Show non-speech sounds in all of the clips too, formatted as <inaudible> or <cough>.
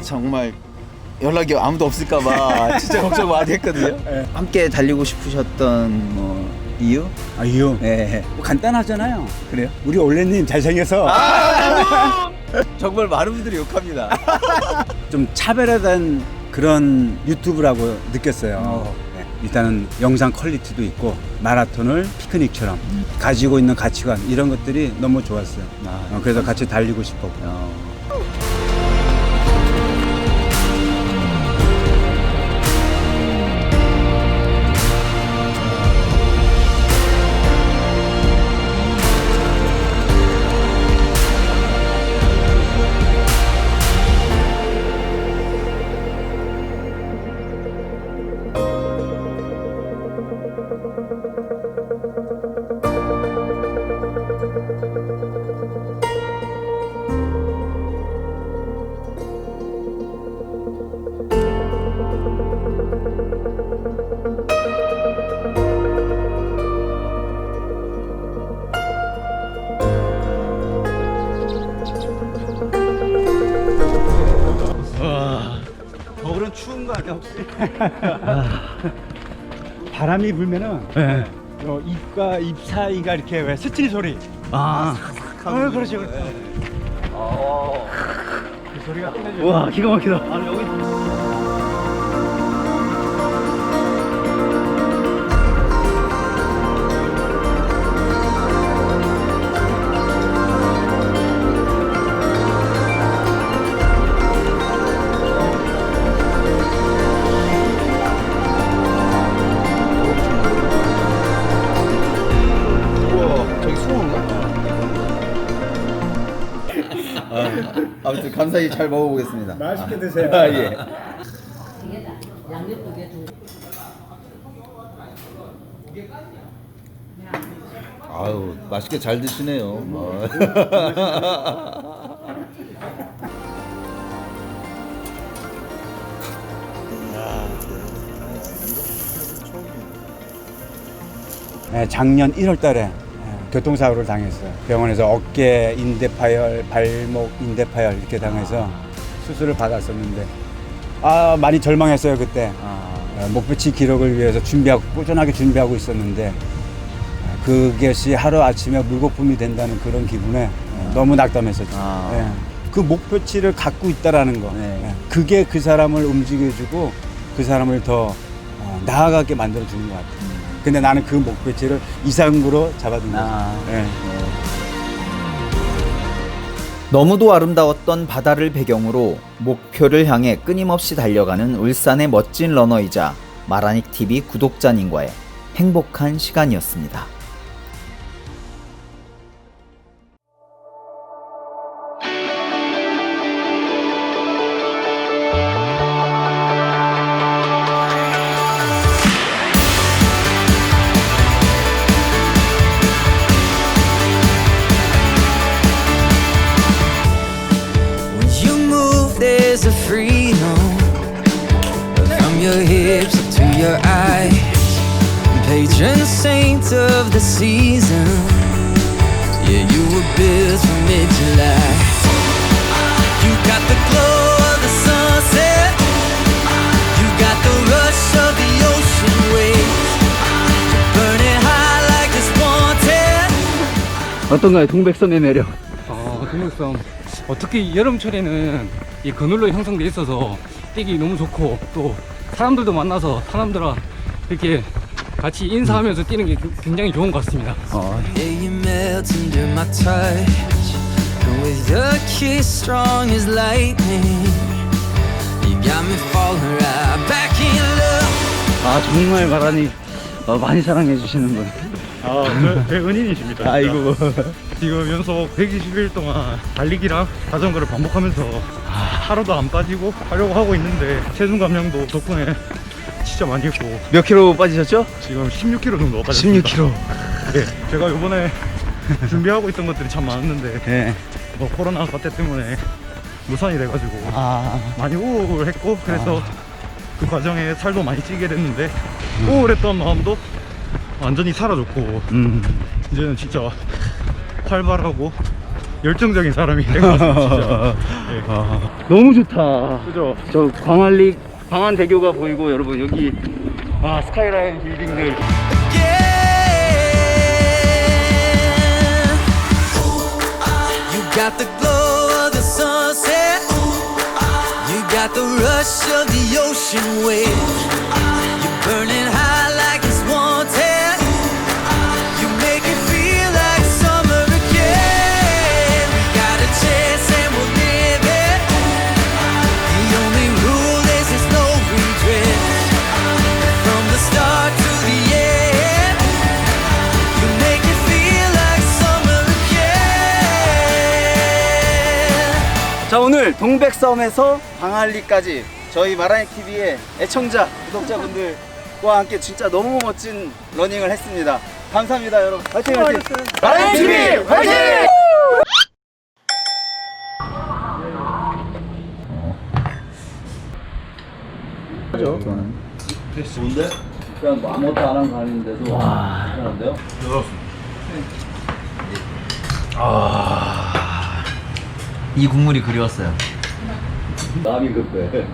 정말 연락이 아무도 없을까봐 <laughs> 진짜 걱정 많이 했거든요. 네. 함께 달리고 싶으셨던 뭐 이유? 아 이유 네. 뭐 간단하잖아요. 그래요? 우리 올레님 잘생겨서 <laughs> 정말 많은 분들이 욕합니다. <laughs> 좀 차별화된 그런 유튜브라고 느꼈어요. 어. 네. 일단은 영상 퀄리티도 있고 마라톤을 피크닉처럼 가지고 있는 가치관 이런 것들이 너무 좋았어요. 아, 어, 그래서 같이 달리고 싶었고. 어. 아니야 혹시? 바람이 불면은 네. 어, 입과 입 사이가 이렇게 왜 스칠 소리. 아, 어, 그렇죠. 그렇죠. 그 소리가 끝내줘. 와 기가 막히다. 아, 여기 아, 아무튼 감사히 잘 먹어보겠습니다. 맛있게 드세요. 아, 예. 양념 두개 중. 아유, 맛있게 잘 드시네요. 아. 네, 작년 1월 달에 교통사고를 당했어요. 병원에서 어깨 인대 파열, 발목 인대 파열 이렇게 당해서 수술을 받았었는데 아 많이 절망했어요 그때. 아, 어, 목표치 기록을 위해서 준비하고 꾸준하게 준비하고 있었는데 어, 그것이 하루 아침에 물거품이 된다는 그런 기분에 어, 너무 낙담했었죠. 아. 예. 그 목표치를 갖고 있다라는 거, 네. 예. 그게 그 사람을 움직여주고 그 사람을 더 어, 나아가게 만들어주는 것 같아요. 근데 나는 그 목표치를 이상으로 잡아둔 거죠. 아. 예. 너무도 아름다웠던 바다를 배경으로 목표를 향해 끊임없이 달려가는 울산의 멋진 러너이자 마라닉 TV 구독자님과의 행복한 시간이었습니다. Patron saint of the season. Yeah, you were built for mid July. You got the glow of the sunset. You got the rush of the ocean waves. Burning high like it's wanted. 어떤가요 동백섬의 매력? 아 동백섬 어, 특히 여름철에는 이 그늘로 형성돼 있어서 뛰기 너무 좋고 또 사람들도 만나서 사람들과 이렇게 같이 인사하면서 뛰는 게 굉장히 좋은 것 같습니다. Love. 아 정말 바라니 어, 많이 사랑해 주시는 분. 아, 제, 제 은인이십니다. 진짜. 아이고. 지금 연속 120일 동안 달리기랑 자전거를 반복하면서 하루도 안 빠지고 하려고 하고 있는데 체중 감량도 덕분에 진짜 많이 했고 몇 킬로 빠지셨죠? 지금 16kg 정도 빠졌습니다. 16kg. 네, 제가 이번에 <laughs> 준비하고 있던 것들이 참 많았는데 네. 뭐 코로나 사태 때문에 무산이 돼가지고 아, 많이 우울했고 그래서 그 과정에 살도 많이 찌게 됐는데 우울했던 마음도 완전히 사라졌고 음. 이제는 진짜 활발하고 열정적인 사람이 같습니다. <laughs> 진짜. 너무 좋다. 그죠? 저 광안리 광안대교가 보이고 여러분 여기 아 스카이라인 빌딩들 got the glow of the sunset. You got the rush of the ocean wave. 자 오늘 동백섬에서 광안리까지 저희 마라니 TV의 애청자 구독자분들과 함께 진짜 너무 멋진 러닝을 했습니다. 감사합니다 여러분. 화이팅 화이팅. 마라니 TV 화이팅! 하죠. 좋은데? 그냥 뭐 아무것도 안 하고 가는데도 와. 괜찮은데요? 이 국물이 그리웠어요. 남이 급해.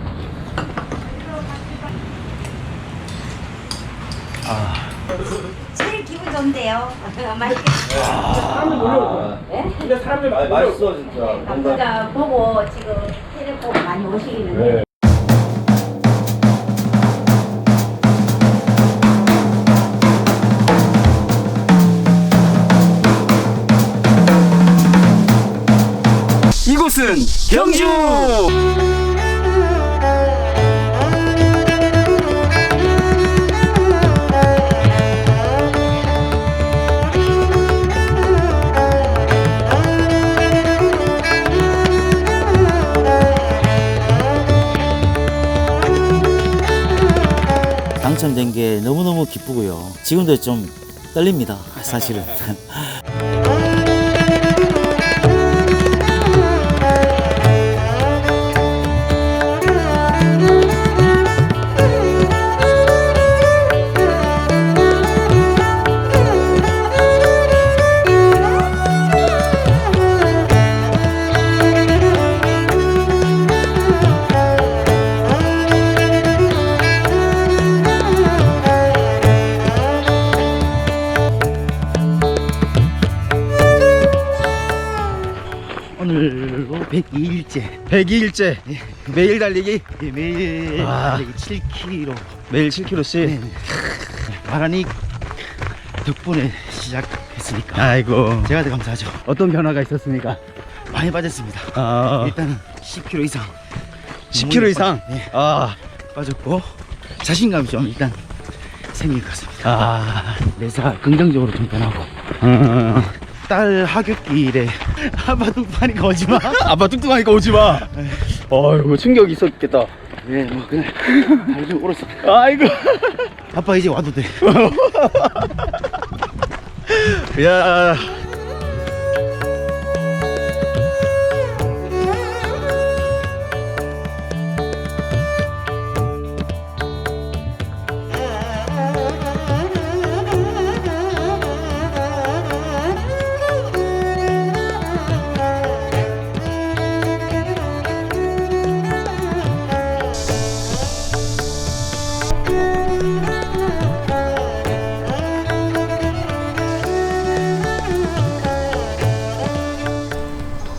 제일 기분 좋은데요. <laughs> 맛있게. 근데 사람들 많이 맛있어 진짜. 남자 보고 지금 테레 보고 많이 오시는데. 이곳은 경주. 당첨된 게 너무너무 기쁘고요. 지금도 좀 떨립니다. 사실은. <laughs> 102일째 102일째 매일 달리기. 매일 아. 달리기 7km 매일 7km씩. 네. 마라닉 덕분에 시작했으니까. 아이고. 제가 더 감사하죠. 어떤 변화가 있었습니까? 많이 빠졌습니다. 아, 일단은 10kg 이상. 10kg 이상. 네, 아, 빠졌고 자신감이 좀 일단 생긴 것 같습니다. 아, 내사 긍정적으로 좀 변하고. 음. 딸 하굣길에 <laughs> <laughs> 아빠 뚝뚝하니까 오지마 아빠 뚱뚱하니까 오지 마. 어이구 충격 있었겠다. 네, 뭐 그날 다리 <laughs> 좀 울었어 아이고. 아빠 이제 와도 돼 야.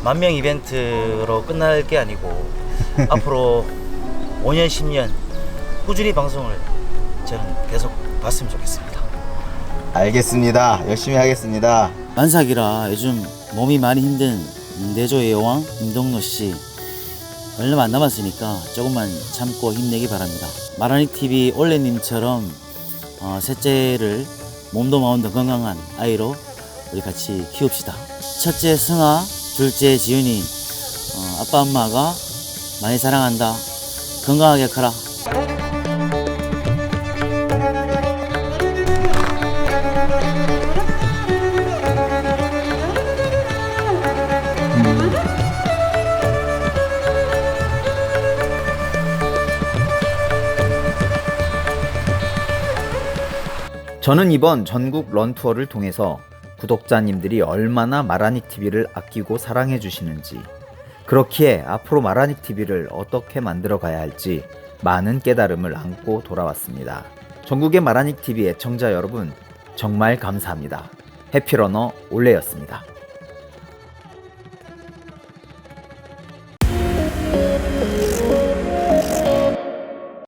만 명 이벤트로 끝날 게 아니고 <laughs> 앞으로 5년 10년 꾸준히 방송을 저는 계속 봤으면 좋겠습니다. 알겠습니다. 열심히 하겠습니다. 만삭이라 요즘 몸이 많이 힘든 내조의 여왕 임동노 씨 얼마 안 남았으니까 조금만 참고 힘내기 바랍니다. 마라닉 TV 올레님처럼 어, 셋째를 몸도 마음도 건강한 아이로 우리 같이 키웁시다. 첫째 승아, 둘째 지윤이 어, 아빠 엄마가 많이 사랑한다. 건강하게 커라. 저는 이번 전국 런 투어를 통해서 구독자님들이 얼마나 마라닉 TV를 아끼고 사랑해 주시는지, 그렇기에 앞으로 마라닉 TV를 어떻게 만들어 가야 할지 많은 깨달음을 안고 돌아왔습니다. 전국의 마라닉 TV 애청자 여러분, 정말 감사합니다. 해피러너 올레였습니다.